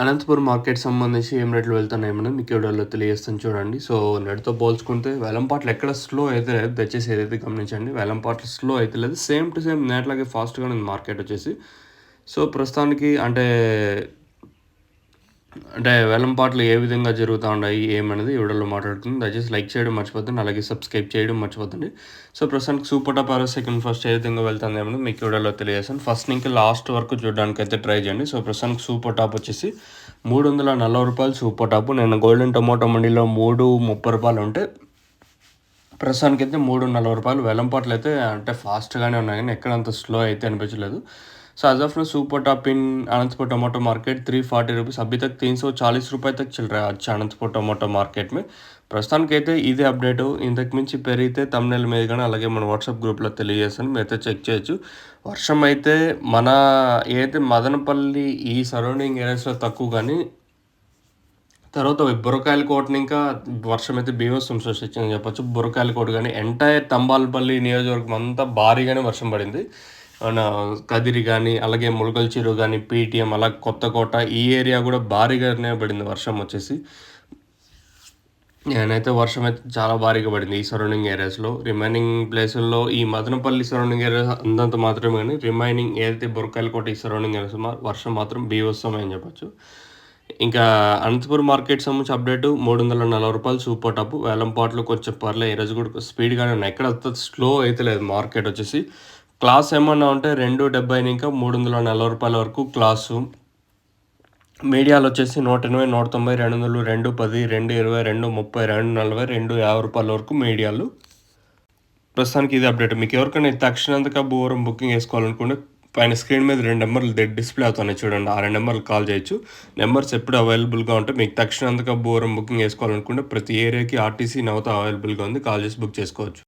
Anantapuram market సంబంధించి ఏం రేట్లు వెళ్తున్నాయి మనం మీకు వీడియోలో తెలియజేస్తాను చూడండి. సో నెట్తో పోల్చుకుంటే వేలంపాట్లు ఎక్కడ స్లో అయితే లేదు. దయచేసి ఏదైతే గమనించండి వేలంపాట్లు స్లో అయితే లేదు. సేమ్ టు సేమ్ నేట్లాగే ఫాస్ట్గా ఉంది మార్కెట్ వచ్చేసి. సో ప్రస్తుతానికి అంటే అంటే వేలంపాట్లు ఏ విధంగా జరుగుతూ ఉన్నాయి ఏమనేది వీడియోలో మాట్లాడుతుంది దయచేసి లైక్ చేయడం మర్చిపోతుంది అలాగే సబ్స్క్రైబ్ చేయడం మర్చిపోతుంది సో ప్రస్తుతానికి సూపర్ టాప్ ఆరో సెకండ్ ఫస్ట్ ఏ విధంగా వెళ్తుంది ఏమని మీకు వీడియోలో తెలియజేస్తాను. ఫస్ట్ నుంచి లాస్ట్ వరకు చూడడానికి అయితే ట్రై చేయండి. సో ప్రస్తుతానికి సూపర్ టాప్ వచ్చేసి మూడు వందల నలభై రూపాయలు సూపర్ టాప్. నేను గోల్డెన్ టొమాటో మండీలో మూడు ముప్పై రూపాయలు ఉంటే ప్రస్తుతానికి అయితే మూడు నలభై రూపాయలు. వెలంపాట్లు అయితే అంటే ఫాస్ట్గానే ఉన్నాయి కానీ ఎక్కడ అంత స్లో అయితే అనిపించలేదు. so age of no super top in Anantapur tomato market three forty rupees अभी तक तीन सौ चालीस रुपये तक चल रहा है अच्छा అనంతపూర్ టొమాటో మార్కెట్ మే ప్రస్తుతానికైతే ఇదే అప్డేట్ ఇంతకు మించి పెరిగితే తమ్నెల్ మీద కానీ అలాగే మన వాట్సాప్ గ్రూప్లో తెలియజేస్తాను మీరైతే చెక్ చేయొచ్చు వర్షం అయితే మన ఏదైతే మదనపల్లి ఈ సరౌండింగ్ ఏరియాస్లో తక్కువ కానీ తర్వాత బుర్రకాయల కోటని ఇంకా వర్షం అయితే బీభత్సం సృష్టించిందని చెప్పొచ్చు బుర్రకాయల కోట కానీ ఎంటైర్ తంబాలపల్లి నియోజకవర్గం అంతా భారీగానే వర్షం పడింది మన కదిరి కానీ అలాగే ములకల చెరువు కానీ పీటీఎం అలా కొత్తకోట ఈ ఏరియా కూడా భారీగానే పడింది వర్షం వచ్చేసి. నేనైతే వర్షం అయితే చాలా భారీగా పడింది ఈ సరౌండింగ్ ఏరియాస్లో రిమైనింగ్ ప్లేసుల్లో ఈ మదనపల్లి సరౌండింగ్ ఏరియా అంతంత మాత్రమే కానీ రిమైనింగ్ ఏదైతే కోట ఈ సరౌండింగ్ ఏరియాస్ వర్షం మాత్రం బీవత్సమే అని చెప్పొచ్చు. ఇంకా అనంతపురం మార్కెట్ సంబంధించి అప్డేట్ మూడు వందల నలభై రూపాయలు సూపర్ టాప్ వేలంపాట్లు కొంచెం పర్లే ఈరోజు కూడా స్పీడ్గానే ఉన్నాయి. ఎక్కడ స్లో అయితే లేదు మార్కెట్ వచ్చేసి. క్లాస్ ఏమన్నా ఉంటే రెండు డెబ్బై ఇంకా మూడు వందల నలభై రూపాయల వరకు క్లాసు. మీడియాలు వచ్చేసి నూట ఎనభై నూట తొంభై రెండు వందలు రెండు పది రెండు ఇరవై రెండు ముప్పై రెండు నలభై రెండు యాభై రూపాయల వరకు మీడియాలు. ప్రస్తుతానికి ఇది అప్డేట్. మీకు ఎవరికైనా తక్షణంతగా బోరం బుకింగ్ వేసుకోవాలనుకుంటే పైన స్క్రీన్ మీద రెండు నెంబర్లు డిస్ప్లే అవుతున్నాయి చూడండి. ఆ రెండు నెంబర్లు కాల్ చేయొచ్చు. నెంబర్స్ ఎప్పుడు అవైలబుల్గా ఉంటే మీకు తక్షణంతగా బోరం బుకింగ్ వేసుకోవాలనుకుంటే ప్రతి ఏరియాకి ఆర్టీసీ నవ్వుతా అవైలబుల్గా ఉంది. కాల్ చేసి బుక్ చేసుకోవచ్చు.